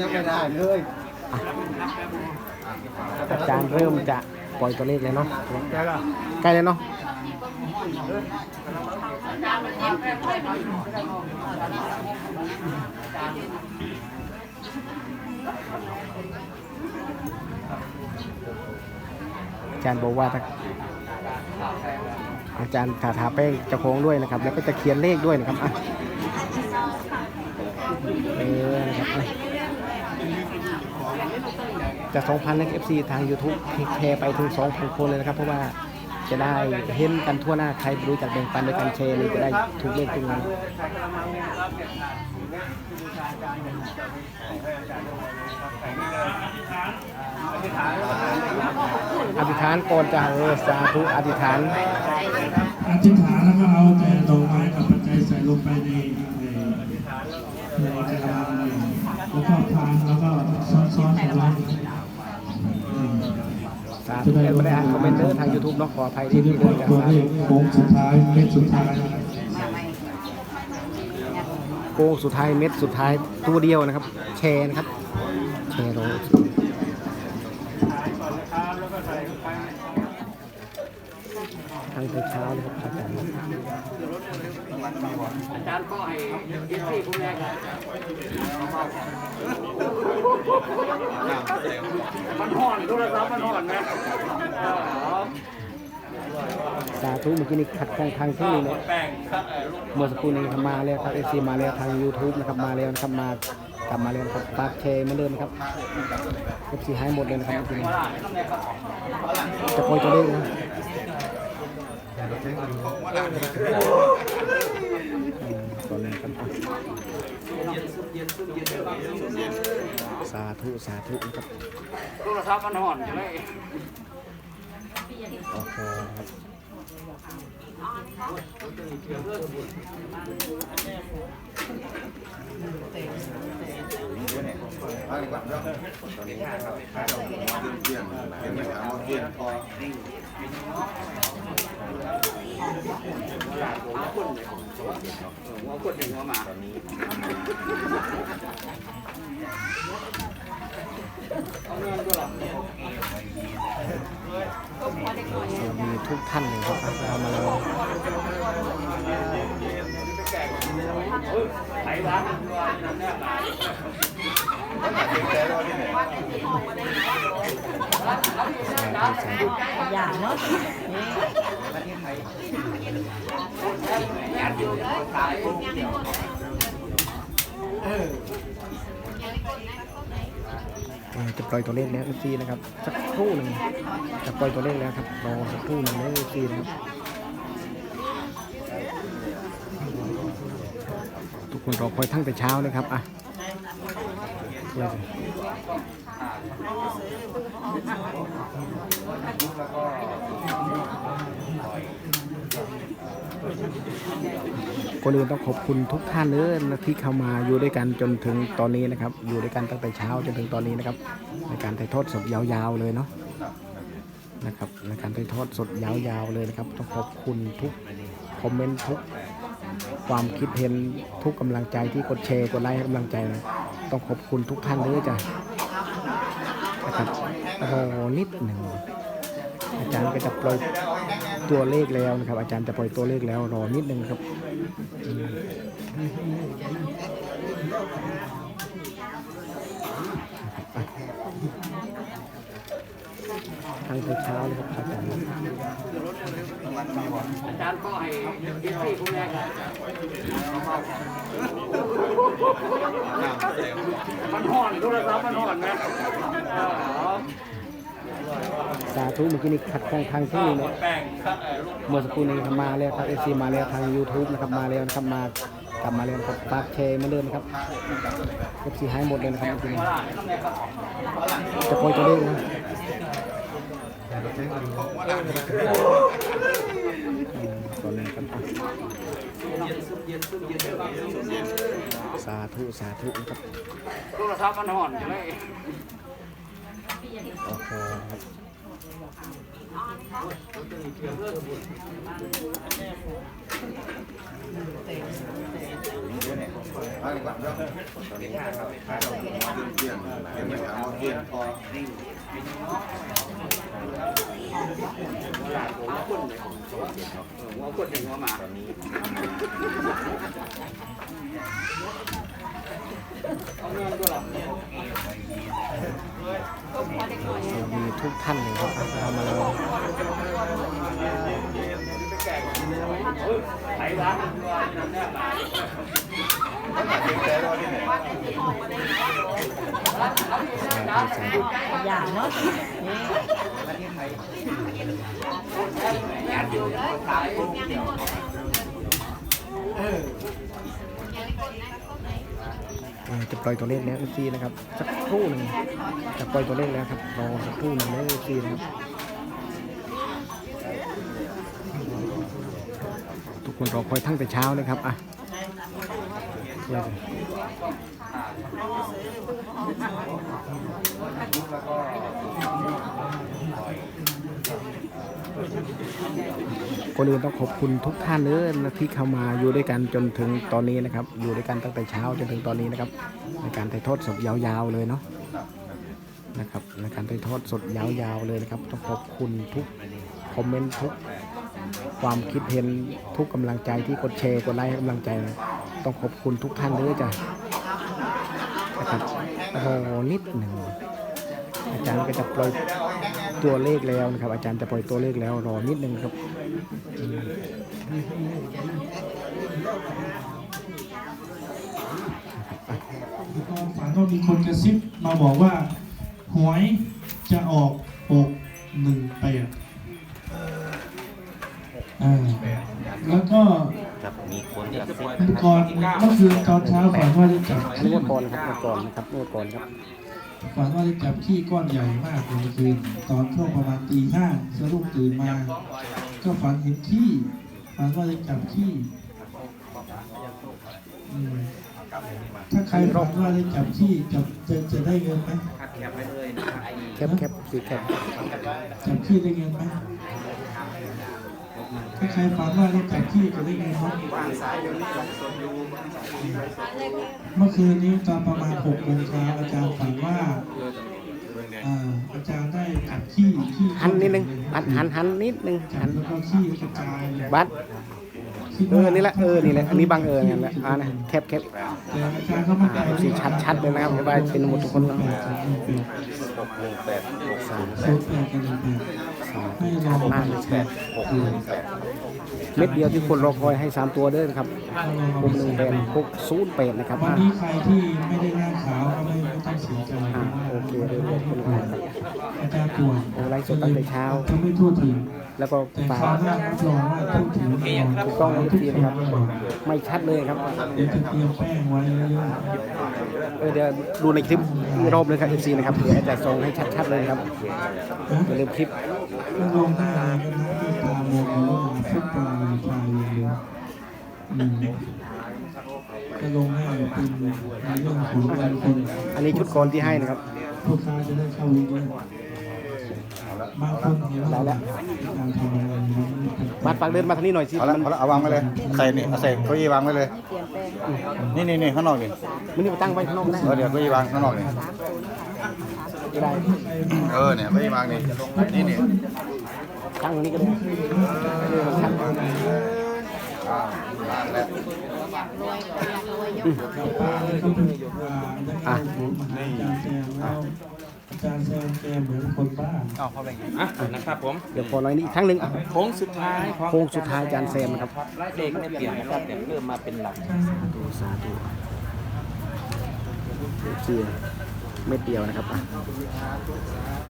ยังไม่ได้เลยอาจารย์เริ่มจะปล่อยตัวเลขเลยเนาะใช่ละใกล้แล้วเนาะอาจารย์บอกว่าถ้าอาจารย์ถาทาแป้งจะโค้งด้วยนะครับ แล้วก็จะเขียนเลขด้วยนะครับอะเออนะครับ อะจะ2,000แล้ว FC ทาง YouTube แชร์ไปถึง 2,000 คนเลยนะครับ เพราะว่าจะได้เห็นกันทั่วหน้าใครรู้จักแบ่งปันในการแชร์เลยจะได้ถูกเลขทุกงานอธิษฐานก่อนจะเออสาธุอธิษฐานอธิษฐานแล้วก็เอาแต่ดอกไม้กับปัจจัยใส่ลงไปในในในกระมังแล้วก็ทานแล้วก็ซ้อนๆกันไว้ สาธุไม่ได้อ่านคอมเมนต์เด้อทางยูทูบเนาะขออภัยที่ที่เรีที่เดิว่านกันตัวเลขโค้งสุดท้ายเม็ดสุดท้ายโกงสุดท้ายเม็ดสุดท้ายตัวเดียวนะครับ แชร์นะครับแชร์ลงทางเช้าเลยครับอาจารย์ อาจารย์ก็ให้ยินดีคุณแม่ครับมันห่อนโทรศัพท์มันห่อนนะสาธุเมื่อกี้นี่ขัดของทางที่นี่เลยเมื่อสักครู่นี้ครับมาแล้วครับเอซีมาแล้วทาง YouTube นะครับมาแล้วนะครับมากลับมาแล้วนะครับฝากแชร์เหมือนเดิมนะครับเอฟซีหายหมดเลยนะครับเมื่อกี้นี้จะโปรยตัวเลขนะ ตัวเลขกันอะสาธุสาธุนะครับโทรศัพท์มันห่อนอยู่เลยโอเคครับ หัวกดหนึ่งหัวหมามีทุกท่านเลยครับเรามาเลยไหนวะ อย่าเนาะจะปล่อยตัวเลขแล้วเอฟซีนะครับสักครู่หนึ่งจะปล่อยตัวเลขแล้วครับรอสักครู่หนึ่งนะเอฟซีนะครับทุกคนรอคอยทั้งแต่เช้าเลยครับอะ คนอื่นต้องขอบคุณทุกท่านเลยที่เข้ามาอยู่ด้วยกันจนถึงตอนนี้นะครับ อยู่ด้วยกันตั้งแต่เช้าจนถึงตอนนี้นะครับ ในการถ่ายทอดสดยาวๆเลยเนาะนะครับในการถ่ายทอดสดยาวๆเลยนะครับ ต้องขอบคุณทุกคอมเมนต์ทุกความคิดเห็นทุกกำลังใจที่กดแชร์กดไลค์ให้กำลังใจนะ ต้องขอบคุณทุกท่านเลยจ้ะนะครับรอนิดหนึ่งอาจารย์ก็จะปล่อยตัวเลขแล้วนะครับ อาจารย์จะปล่อยตัวเลขแล้วรอนิดหนึ่งครับอ ทางเช้าเลยครับอาจารย์อาจารย์ก็ให้ยินดีคุณแม่ครับมันห่อนโทรศัพท์มันห่อนนะสาธุเมื่อกี้นี่ขัดข้องทางที่นี่เลยเมื่อสักครู่นี้มาแล้วครับเอซีมาแล้วทาง YouTube นะครับมาแล้วนะครับมากลับมาแล้วนครับฝากแชร์มือนเดิมนครับเอฟซีหายหมดเลยนะครับเมื่อกี้นี้จะโปรยตัวเลขนะ ตัวเลขกันอะสาธุสาธุนะครับโทรศัพท์มันห่อนอยู่เลยโอเคครับเหัวกดถึงหัวหมาสวัสดีทุกท่านเลยครับเรามาแล้วไหนวะ อย่างเนาะจะปล่อยตัวเลขแล้วเอฟซีนะครับ สักครู่หนึ่งจะปล่อยตัวเลขแล้วครับรอสักครู่หนึ่งนะเอฟซีนะครับทุกคนรอคอยทั้งแต่เช้าเลยครับอะ คนอื่นต้องขอบคุณทุกท่านเลยนะที่เข้ามาอยู่ด้วยกันจนถึงตอนนี้นะครับ อยู่ด้วยกันตั้งแต่เช้าจนถึงตอนนี้นะครับ ในการถ่ายทอดสดยาวๆเลยเนาะนะครับในการถ่ายทอดสดยาวๆเลยนะครับ ต้องขอบคุณทุกคอมเมนต์ทุกความคิดเห็นทุกกำลังใจที่กดแชร์กดไลค์ให้กำลังใจนะ ต้องขอบคุณทุกท่านเลยจ้ะนะครับรอนิดหนึ่งอาจารย์ก็จะปล่อยตัวเลขแล้วนะครับ อาจารย์จะปล่อยตัวเลขแล้วรอนิดหนึ่งครับก็ฝันว่ามีคนกระซิบมาบอกว่า หวยจะออกหกหนึ่งแปดอ่าแล้วก็ ครับมีคน เมื่อก่อนเมื่อคืนตอนเช้าฝันว่าได้จับอันขี้นี้เมื่อก่อนครับเมื่อก่อนนะครับเมื่อก่อนครับฝันว่าได้จับขี้ก้อนใหญ่มากเลยเมื่อคืนตอนช่วงประมาณตีห้าสะดุ้งตื่นมา ก็ฝันเห็นขี้ฝันว่าได้จับขี้ถ้าใครฝันว่าได้จับขี้จะจะจะได้เงินไหมแคปแคปสีแคปจับขี้ได้เงินไหม ถ้าใครฝันว่าได้จับขี้จะได้เงินไหมเมื่อคืนนี้ตอนประมาณหกโมงเช้าอาจารย์ฝันว่าอ่าอาจารย์ได้จับขี้ขี้หันนิดนึงหันหันหันนิดนึงจัหับนแล้วก็ขี้กระจายบัสคิดเอว่าอนี่แหละ เออ นี่แหละ อันนี้บังเอิญกันแหละอ่านะแคปแคปแต่อาจารย์ก็มั่นใจสีชัดชัดๆเลยนะครับให้บายเป็นหมดทุกคนครับ หนึ่งแปดหกสามโซนแปดกันเลยแปดให้รอหน้าเลยใช่หกหนึ่งแปดเม็ดเดียวที่คนรอคอยให้สามตัวเด้อนะครับหกหนึ่งแปดหกศูนย์แปดนะครับวันอ่านี้ใครที่ไม่ได้หน้าขาวก็ไม่ไม่ต้องเสียใจอ่าโอเคเลยขอบคุณครับอาจารย์ป่วยโอ้ไลฟ์สดตั้งแต่เช้าจะไม่ทั่วถึง แล้วก็แต่ฝากคราวหน้ารับรองว่าทั่วถึงแน่นอนถูกต้องทุกทีนะครับ ไม่ชัดเลยครับเดี๋ยวจะเตรียมแป้งไว้เยอะเออเดี๋ยวดูในคลิปอีกรอบเลยครับ FC นะครับเดี๋ยวอาจารย์ส่งให้ชัดๆเลยครับๆนะอย่าลืมคลิปถ้าลงหน้าอะไรกันนะที่ตามองแล้วมาฟุตบอลชายเลยอืมก็ลงหน้าเป็นในเรื่องของการคนอันนี้ชุดก่อนที่ให้นะครับลูกค้าจะได้เข้าวินด้วย บางคนเห็นว่าได้แล้วการทำงานนี้เป็นบัดปักเดินมาทางนี้หน่อยสิเอาละมันเอาละเอาวางไว้เลยใส่นี่เอาใส่เก้าอี้วางไว้เลยนี่นี่นี่ข้างนอกนี่มันนี่มาตั้งไว้ข้างนอกได้เออเดี๋ยวเก้าอี้วางข้างนอกนี่ไม่ได้เออเนี่ยเก้าอี้วางนี่นี่นี่ตั้งตรงนี้ก็ได้เออมันชัดอ่าลางแล้วป้าเลยก็เป็นอ่าได้เข้าผมมาหาอาจารย์แซมแล้วอา จารย์แซมแกเหมือนคนบ้าเอาเข้าไปไงอะนะครับผมเดี๋ยวขอหน่อยนี้อีกครั้งหนึ่งอะโค้งสุดท้ายของโค้งสุดท้ายอาจารย์แซมนะครับเลขไม่เปลี่ยนนะครับแต่เริ่มมาเป็นหลักดูสาธุเชียเม็ดเดียวนะครับอะ